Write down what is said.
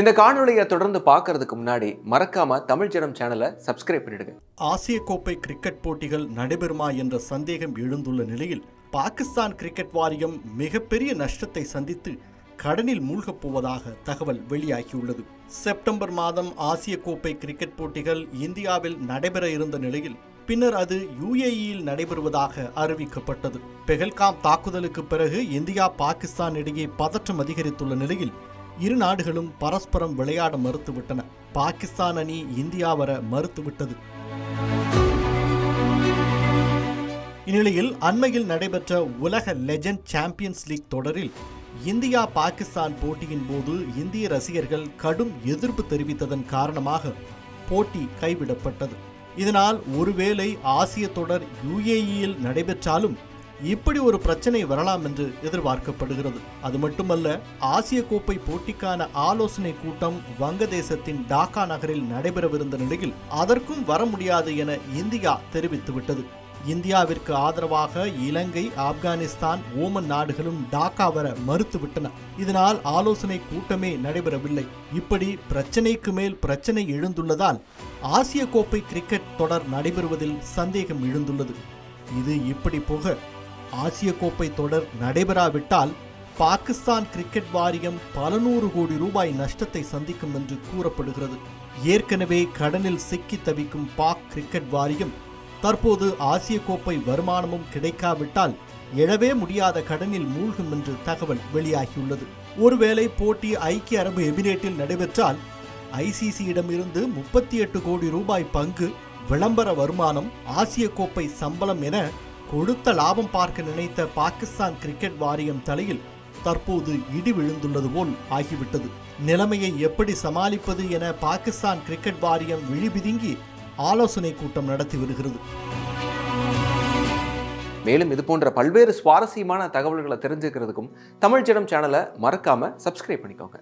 இந்த காணொளியை தொடர்ந்து பார்க்கறதுக்கு முன்னாடி மறக்காம தமிழ் ஜனம் சேனலை சப்ஸ்கிரைப் பண்ணிடுங்க. ஆசிய கோப்பை கிரிக்கெட் போட்டிகள் நடைபெறுமா என்ற சந்தேகம் எழுந்துள்ள நிலையில் பாகிஸ்தான் கிரிக்கெட் வாரியம் மிகப்பெரிய நஷ்டத்தை சந்தித்து கடனில் மூழ்கப் போவதாக தகவல் வெளியாகியுள்ளது. செப்டம்பர் மாதம் ஆசிய கோப்பை கிரிக்கெட் போட்டிகள் இந்தியாவில் நடைபெற இருந்த நிலையில் பின்னர் அது யுஏஇயில் நடைபெறுவதாக அறிவிக்கப்பட்டது. பெஹல்காம் தாக்குதலுக்கு பிறகு இந்தியா பாகிஸ்தான் இடையே பதற்றம் அதிகரித்துள்ள நிலையில் இரு நாடுகளும் பரஸ்பரம் விளையாட மறுத்துவிட்டன. பாகிஸ்தான் அணி இந்தியா வர மறுத்துவிட்டது. இந்நிலையில் அண்மையில் நடைபெற்ற உலக லெஜண்ட் சாம்பியன்ஸ் லீக் தொடரில் இந்தியா பாகிஸ்தான் போட்டியின் போது இந்திய ரசிகர்கள் கடும் எதிர்ப்பு தெரிவித்ததன் காரணமாக போட்டி கைவிடப்பட்டது. இதனால் ஒருவேளை ஆசிய தொடர் யுஏஇயில் நடைபெற்றாலும் இப்படி ஒரு பிரச்சனை வரலாம் என்று எதிர்பார்க்கப்படுகிறது. அது மட்டுமல்ல ஆசிய கோப்பை போட்டிக்கான ஆலோசனை கூட்டம் வங்கதேசத்தின் டாக்கா நகரில் நடைபெறவிருந்த நிலையில் அதற்கும் வர முடியாது என இந்தியா தெரிவித்துவிட்டது. இந்தியாவிற்கு ஆதரவாக இலங்கை ஆப்கானிஸ்தான் ஓமன் நாடுகளும் டாக்கா வர மறுத்துவிட்டன. இதனால் ஆலோசனை கூட்டமே நடைபெறவில்லை. இப்படி பிரச்சனைக்கு மேல் பிரச்சனை எழுந்துள்ளதால் ஆசிய கோப்பை கிரிக்கெட் தொடர் நடைபெறுவதில் சந்தேகம் எழுந்துள்ளது. இது இப்படி போக ஆசிய கோப்பை தொடர் நடைபெறாவிட்டால் பாகிஸ்தான் கிரிக்கெட் வாரியம் பல நூறு கோடி ரூபாய் நஷ்டத்தை சந்திக்கும் என்று கூறப்படுகிறது. ஏற்கனவே கடனில் சிக்கி தவிக்கும் பாக் கிரிக்கெட் வாரியம் தற்போது ஆசிய கோப்பை வருமானமும் கிடைக்காவிட்டால் எழவே முடியாத கடனில் மூழ்கும் என்று தகவல் வெளியாகியுள்ளது. ஒருவேளை போட்டி ஐக்கிய அரபு எமிரேட்டில் நடைபெற்றால் ஐசிசியிடமிருந்து முப்பத்தி எட்டு கோடி ரூபாய் பங்கு விளம்பர வருமானம் ஆசிய கோப்பை சம்பளம் என கொடுத்த லாபம் பார்க்க நினைத்த பாகிஸ்தான் கிரிக்கெட் வாரியம் தலையில் தற்போது இடி விழுந்துள்ளது போல் ஆகிவிட்டது. நிலைமையை எப்படி சமாளிப்பது என பாகிஸ்தான் கிரிக்கெட் வாரியம் விழிபிதுங்கி ஆலோசனை கூட்டம் நடத்தி வருகிறது. மேலும் இது போன்ற பல்வேறு சுவாரஸ்யமான தகவல்களை தெரிஞ்சுக்கிறதுக்கும் தமிழ் ஜனம் சேனலை மறக்காம சப்ஸ்கிரைப் பண்ணிக்கோங்க.